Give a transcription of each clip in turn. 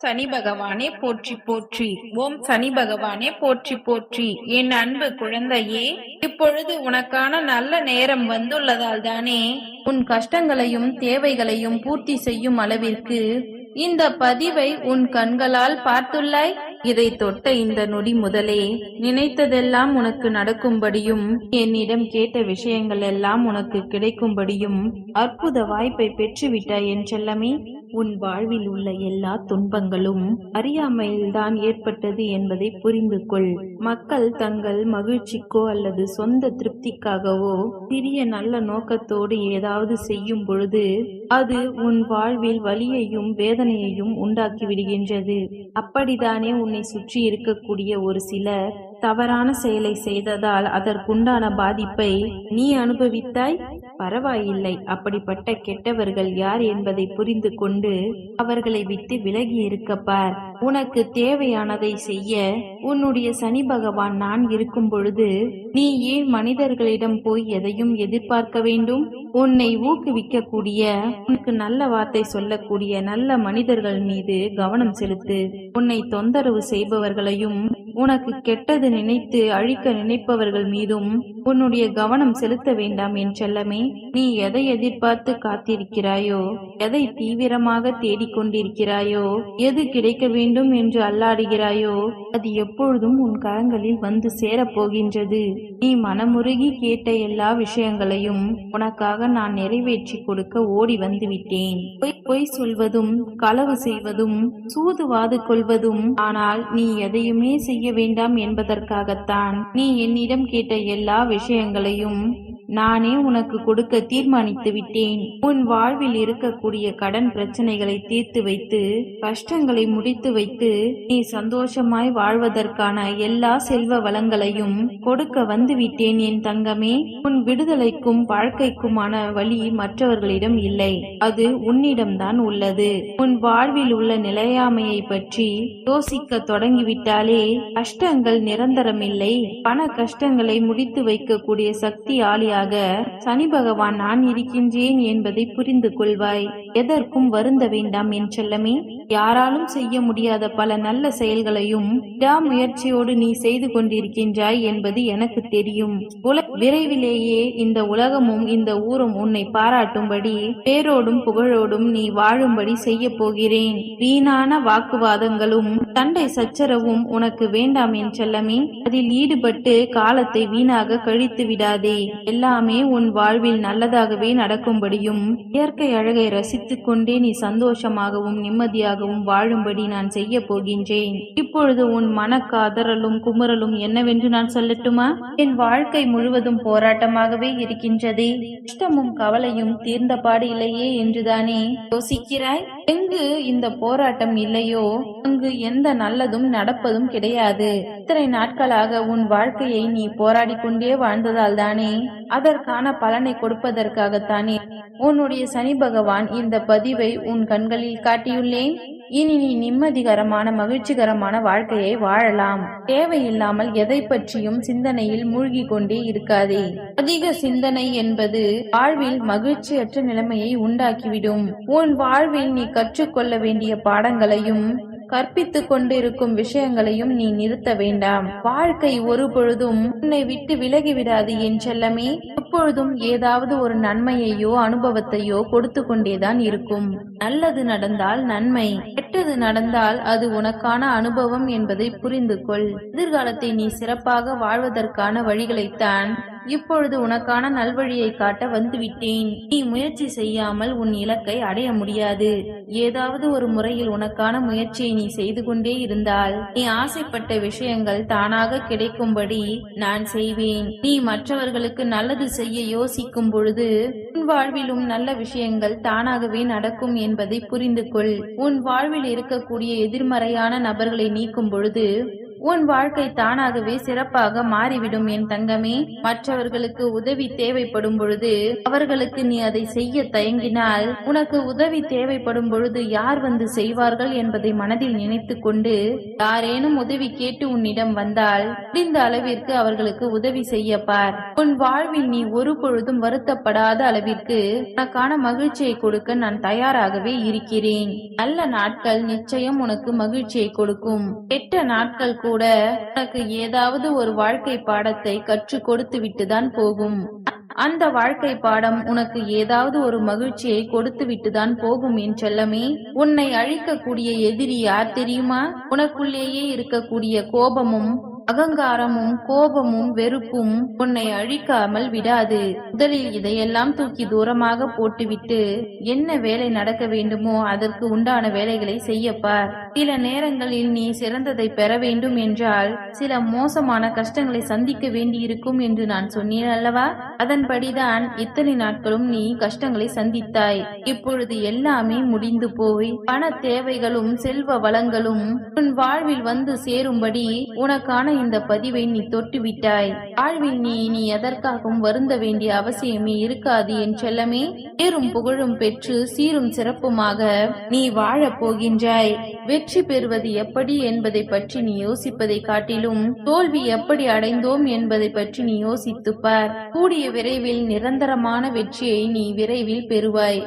சனி பகவானே போற்றி போற்றி. ஓம் சனி பகவானே போற்றி போற்றி. என் அன்பு குழந்தையே இப்பொழுது உனக்கான நல்ல நேரம் வந்துள்ளதால் தானே உன் கஷ்டங்களையும் தேவைகளையும் பூர்த்தி செய்யும் அளவிற்கு இந்த பதிவை உன் கண்களால் பார்த்துள்ளாய். இதை தொட்ட இந்த நொடி முதலே நினைத்ததெல்லாம் உனக்கு நடக்கும்படியும் என்னிடம் கேட்ட விஷயங்கள் எல்லாம் உனக்கு கிடைக்கும்படியும் அற்புத வாய்ப்பை பெற்றுவிட்டாய் என் செல்லமே. உன் வாழ்வில் உள்ள எல்லா துன்பங்களும் அறியாமையில்தான் ஏற்பட்டது என்பதை புரிந்து கொள் மக்கள் தங்கள் மகிழ்ச்சிக்கோ அல்லது சொந்த திருப்திக்காகவோ சிறிய நல்ல நோக்கத்தோடு ஏதாவது செய்யும் பொழுது அது உன் வாழ்வில் வலியையும் வேதனையையும் உண்டாக்கி விடுகின்றது அப்படித்தானே உன்னை சுற்றி இருக்கக்கூடிய ஒரு சிலர் தவறான செயலை செய்ததால் அதற்குண்டான பாதிப்பை நீ அனுபவித்தாய்? பரவாயில்லை. அப்படிப்பட்ட கெட்டவர்கள் யார் என்பதை புரிந்து கொண்டு அவர்களை விட்டு விலகி இருக்கப்பார் உனக்கு தேவையானதை செய்ய உன்னுடைய சனி பகவான் நான் இருக்கும் பொழுது நீ ஏன் மனிதர்களிடம் போய் எதையும் எதிர்பார்க்க வேண்டும்? உன்னை ஊக்குவிக்கக்கூடிய உனக்கு நல்ல வார்த்தை சொல்லக்கூடிய நல்ல மனிதர்கள் மீது கவனம் செலுத்து. உன்னை தொந்தரவு செய்பவர்களையும் உனக்கு கெட்டது நினைத்து அழிக்க நினைப்பவர்கள் மீதும் உன்னுடைய கவனம் செலுத்த வேண்டாம் என் செல்லமே. நீ எதை எதிர்பார்த்து காத்திருக்கிறாயோ எதை தீவிரமாக தேடிக்கொண்டிருக்கிறாயோ எது கிடைக்க வேண்டும் என்று அல்லாடுகிறாயோ அது எப்பொழுதும் உன் கரங்களில் வந்து சேரப் போகின்றது. நீ மனமுருகி கேட்ட எல்லா விஷயங்களையும் உனக்காக நான் நிறைவேற்றி கொடுக்க ஓடி வந்து விட்டேன். பொய் பொய் சொல்வதும் களவு செய்வதும் சூதுவாது கொள்வதும் ஆனால் நீ எதையுமே செய்ய வேண்டாம் என்பதற்காகத்தான் நீ என்னிடம் கேட்ட எல்லா விஷயங்களையும் நானே உனக்கு கொடுக்க தீர்மானித்து விட்டேன். உன் வாழ்வில் இருக்கக்கூடிய கடன் பிரச்சனைகளை தீர்த்து வைத்து கஷ்டங்களை முடித்து வைத்து நீ சந்தோஷமாய் வாழ்வதற்கான எல்லா செல்வ வளங்களையும் கொடுக்க வந்து விட்டேன் என் தங்கமே. உன் விடுதலைக்கும் வாழ்க்கைக்குமான வழி மற்றவர்களிடம் இல்லை. அது உன்னிடம்தான் உள்ளது. உன் வாழ்வில் உள்ள நிலையாமையை பற்றி யோசிக்க தொடங்கிவிட்டாலே கஷ்டங்கள் நிரந்தரமில்லை. பண கஷ்டங்களை முடித்து வைக்கக்கூடிய சக்தியாலியாக சனி பகவான் நான் இருக்கின்றேன் என்பதை புரிந்து கொள்வாய். எதற்கும் வருந்த வேண்டாம் என் செல்லமே. யாராலும் செய்ய முடியாத பல நல்ல செயல்களையும் விடாமுயற்சியோடு நீ செய்து கொண்டிருக்கின்றாய் என்பது எனக்கு தெரியும். விரைவிலேயே இந்த உலகமும் இந்த ஊரும் உன்னை பாராட்டும்படி பேரோடும் புகழோடும் நீ வாழும்படி செய்ய போகிறேன். வீணான வாக்குவாதங்களும் சண்டை சச்சரவும் உனக்கு வேண்டாம் என் செல்லமே. அதில் ஈடுபட்டு காலத்தை வீணாக கழித்து விடாதே. எல்லா எல்லாமே உன் வாழ்வில் நல்லதாகவே நடக்கும்படியும் இயற்கை அழகை ரசித்துக் கொண்டே நீ சந்தோஷமாகவும் நிம்மதியாகவும் வாழும்படி நான் செய்ய போகின்றேன். இப்பொழுது உன் மனக்காதறலும் குமுறலும் என்னவென்று நான் சொல்லட்டுமா? என் வாழ்க்கை முழுவதும் போராட்டமாகவே இருக்கின்றதே. கஷ்டமும் கவலையும் தீர்ந்த பாடு இல்லையே என்றுதானே யோசிக்கிறாய்? எங்கு இந்த போராட்டம் இல்லையோ? அங்கு எந்த நல்லதும் நடப்பதும் கிடையாது. இத்தனை நாட்களாக உன் வாழ்க்கையை நீ போராடி கொண்டே வாழ்ந்ததால் தானே அதற்கான பலனை கொடுப்பதற்காகத்தானே உன்னுடைய சனி பகவான் இந்த பதிவை உன் கண்களில் காட்டியுள்ளேன். இனி நீ நிம்மதிகரமான மகிழ்ச்சிகரமான வாழ்க்கையை வாழலாம். தேவையில்லாமல் எதை பற்றியும் சிந்தனையில் மூழ்கி கொண்டே இருக்காதே. அதிக சிந்தனை என்பது வாழ்வில் மகிழ்ச்சியற்ற நிலைமையை உண்டாக்கிவிடும். உன் வாழ்வில் நீ கற்றுக்கொள்ள வேண்டிய பாடங்களையும் கற்பித்துக் கொண்டிருக்கும் விஷயங்களையும் நீ நிறுத்த வேண்டாம். வாழ்க்கை ஒரு பொழுதும் உன்னை விட்டு விலகி விடாது என் செல்லமே. எப்பொழுதும் ஏதாவது ஒரு நன்மையையோ அனுபவத்தையோ கொடுத்து கொண்டேதான் இருக்கும். நல்லது நடந்தால் நன்மை கெட்டது நடந்தால் அது உனக்கான அனுபவம் என்பதை புரிந்து கொள் எதிர்காலத்தை நீ சிறப்பாக வாழ்வதற்கான வழிகளைத்தான் இப்பொழுது உனக்கான நல்வழியை காட்ட வந்துவிட்டேன். நீ முயற்சி செய்யாமல் உன் இலக்கை அடைய முடியாது. ஏதாவது ஒரு முறையில் உனக்கான முயற்சியை நீ செய்து கொண்டே இருந்தால் நீ ஆசைப்பட்ட விஷயங்கள் தானாக கிடைக்கும்படி நான் செய்வேன். நீ மற்றவர்களுக்கு நல்லது செய்ய யோசிக்கும் பொழுது உன் வாழ்விலும் நல்ல விஷயங்கள் தானாகவே நடக்கும் என்பதை புரிந்து கொள் உன் வாழ்வில் இருக்கக்கூடிய எதிர்மறையான நபர்களை நீக்கும் பொழுது உன் வாழ்க்கை தானாகவே சிறப்பாக மாறிவிடும் என் தங்கமே. மற்றவர்களுக்கு உதவி தேவைப்படும் பொழுது அவர்களுக்கு நீ அதை செய்ய தயங்கினால் உனக்கு உதவி தேவைப்படும் பொழுது யார் வந்து செய்வார்கள் என்பதை மனதில் நினைத்துக் கொண்டு யாரேனும் உதவி கேட்டு உன்னிடம் வந்தால் முடிந்த அளவிற்கு அவர்களுக்கு உதவி செய்ய பார். உன் வாழ்வில் நீ ஒரு பொழுதும் வருத்தப்படாத அளவிற்கு உனக்கான மகிழ்ச்சியை கொடுக்க நான் தயாராகவே இருக்கிறேன். நல்ல நாட்கள் நிச்சயம் உனக்கு மகிழ்ச்சியை கொடுக்கும். கெட்ட நாட்கள் கூட உனக்கு ஏதாவது ஒரு வாழ்க்கை பாடத்தை கற்றுக் கொடுத்து விட்டுதான் போகும். அந்த வாழ்க்கை பாடம் உனக்கு ஏதாவது ஒரு மகிழ்ச்சியை கொடுத்து விட்டுதான் போகும் என் செல்லமே. உன்னை அழிக்கக்கூடிய எதிரி யார் தெரியுமா? உனக்குள்ளேயே இருக்கக்கூடிய கோபமும் அகங்காரமும் கோபமும் வெறுப்பும் உன்னை அழிக்காமல் விடாது. முதலில் இதையெல்லாம் தூக்கி தூரமாக போட்டுவிட்டு என்ன வேலை நடக்க வேண்டுமோ அதற்கு உண்டான வேலைகளை செய்யப்பார் சில நேரங்களில் நீ சிறந்ததை பெற வேண்டும் என்றால் சில மோசமான கஷ்டங்களை சந்திக்க வேண்டியிருக்கும் என்று நான் சொன்னேன் அல்லவா? அதன்படிதான் இத்தனை நாட்களும் நீ கஷ்டங்களை சந்தித்தாய். இப்பொழுது எல்லாமே முடிந்து போய் பண தேவைகளும் செல்வ வளங்களும் உன் வாழ்வில் வந்து சேரும்படி உனக்கான இந்த பதிவை நீ தொட்டுவிட்டாய். வாழ்வில் நீ இனி எதற்காகவும் வருந்த வேண்டிய அவசியமே இருக்காது என் செல்லமே. பேரும் புகழும் பெற்று சீரும் சிறப்புமாக நீ வாழப் போகின்றாய். வெற்றி பெறுவது எப்படி என்பதை பற்றி நீ யோசிப்பதை காட்டிலும் தோல்வி எப்படி அடைந்தோம் என்பதை பற்றி நீ யோசித்துப்பார் கூடிய விரைவில் நிரந்தரமான வெற்றியை நீ விரைவில் பெறுவாய்.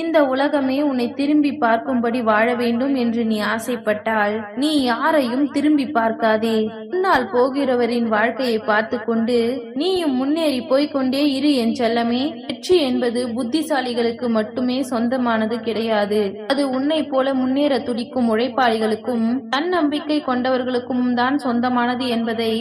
இந்த உலகமே உன்னை திரும்பி பார்க்கும்படி வாழ வேண்டும் என்று நீ ஆசைப்பட்டால் நீ யாரையும் திரும்பி பார்க்காதே. முன்னால் போகிறவரின் வாழ்க்கையை பார்த்து கொண்டு நீயும் முன்னேறி போய்க்கொண்டே இரு என் செல்லமே. வெற்றி என்பது புத்திசாலிகளுக்கு மட்டுமே சொந்தமானது கிடையாது. அது உன்னை போல முன்னேற துடிக்கும் உழைப்பாளிகளுக்கும் தன்னம்பிக்கை கொண்டவர்களுக்கும் தான் சொந்தமானது என்பதை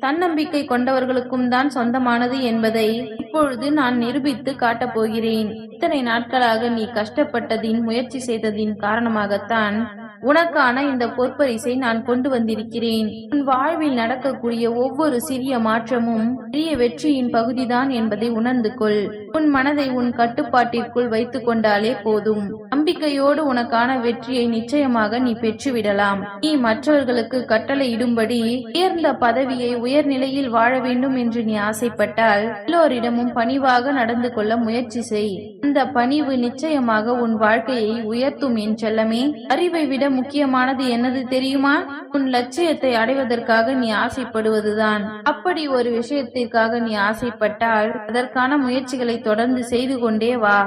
தன்னம்பிக்கை கொண்டவர்களுக்கும் தான் சொந்தமானது என்பதை இப்பொழுது நான் நிரூபித்து காட்டப் போகிறேன். இத்தனை நாட்களாக நீ கஷ்டப்பட்டதின் முயற்சி செய்ததின் காரணமாகத்தான் உனக்கான இந்த பொற்பரிசை நான் கொண்டு வந்திருக்கிறேன். உன் வாழ்வில் நடக்கக்கூடிய ஒவ்வொரு சிறிய மாற்றமும் பெரிய வெற்றியின் பகுதிதான் என்பதை உணர்ந்து கொள். உன் மனதை உன் கட்டுப்பாட்டிற்குள் வைத்துக் கொண்டாலே போதும். நம்பிக்கையோடு உனக்கான வெற்றியை நிச்சயமாக நீ பெற்றுவிடலாம். நீ மற்றவர்களுக்கு கட்டளை இடும்படி உயர்ந்த பதவியை உயர்நிலையில் வாழ வேண்டும் என்று நீ ஆசைப்பட்டால் எல்லோரிடமும் பணிவாக நடந்து கொள்ள முயற்சி செய். அந்த பணிவு நிச்சயமாக உன் வாழ்க்கையை உயர்த்தும் என் செல்லமே. அறிவை விட முக்கியமானது என்னது தெரியுமா? உன் லட்சியத்தை அடைவதற்காக நீ ஆசைப்படுவதுதான். அப்படி ஒரு விஷயத்திற்காக நீ ஆசைப்பட்டால் அதற்கான முயற்சிகளை தொடர்ந்து செய்து கொண்டே வா.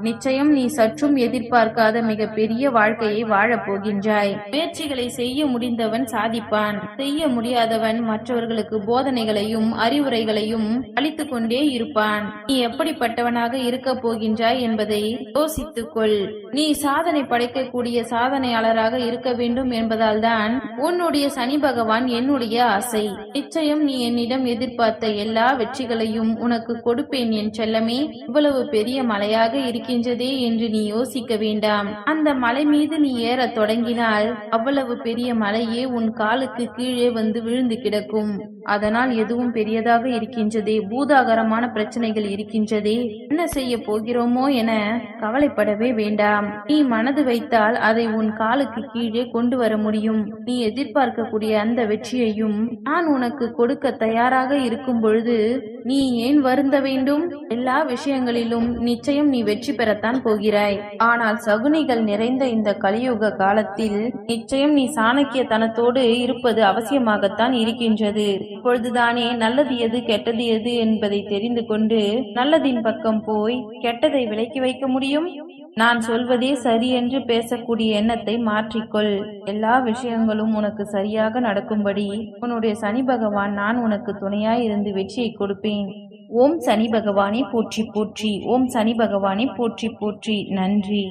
நிச்சயம் நீ சற்றும் எதிர்பார்க்காத மிக பெரிய வாழ்க்கையை வாழப் போகின்றாய். முயற்சிகளை செய்ய முடிந்தவன் சாதிப்பான். செய்ய முடியாதவன் மற்றவர்களுக்கு போதனைகளையும் அறிவுரைகளையும் அளித்துக் கொண்டே இருப்பான். நீ எப்படிப்பட்டவனாக இருக்கப் போகின்றாய் என்பதை யோசித்துக் கொள் நீ சாதனை படைக்கக்கூடிய சாதனையாளராக இருக்க வேண்டும் என்பதால் தான் உன்னுடைய சனி பகவான் என்னுடைய ஆசை. நிச்சயம் நீ என்னிடம் எதிர்பார்த்த எல்லா வெற்றிகளையும் உனக்கு கொடுப்பேன் என் செல்லமே. இவ்வளவு பெரிய மலையாக இருக்கின்றதே என்று நீ யோசிக்க வேண்டாம். அந்த மலை மீது நீ ஏறத் தொடங்கினால் அவ்வளவு பெரிய மலையே உன் காலுக்கு கீழே வந்து விழுந்து கிடக்கும். அதனால் எதுவும் பெரியதாக இருக்கின்றதே பூதாகரமான பிரச்சனைகள் இருக்கின்றதே. என்ன செய்ய போகிறோமோ என கவலைப்படவே வேண்டாம். நீ மனது வைத்தால் அதை உன் காலுக்கு கீழே கொண்டு வர முடியும். நீ எதிர்பார்க்கக்கூடிய அந்த வெற்றியையும் நான் உனக்கு கொடுக்க தயாராக இருக்கும் பொழுது நீ ஏன் வருந்த வேண்டும்? எல்லா விஷயங்களிலும் நிச்சயம் நீ வெற்றி பெறத்தான் போகிறாய். ஆனால் சகுனிகள் நிறைந்த இந்த கலியுக காலத்தில் நிச்சயம் நீ சாணக்கியத்தனத்தோடு இருப்பது அவசியமாகத்தான் இருக்கின்றது. இப்பொழுதுதானே நல்லது எது கெட்டது எது என்பதை தெரிந்து கொண்டு நல்லதின் பக்கம் போய் கெட்டதை விலக்கி வைக்க முடியும்? நான் சொல்வதே சரி என்று பேசக்கூடிய எண்ணத்தை மாற்றிக்கொள். எல்லா விஷயங்களும் உனக்கு சரியாக நடக்கும்படி உன்னுடைய சனி பகவான் நான் உனக்கு துணையாய் இருந்து வெற்றியை கொடுப்பேன். ஓம் சனி பகவானை போற்றி போற்றி. ஓம் சனி பகவானை போற்றி போற்றி. நன்றி.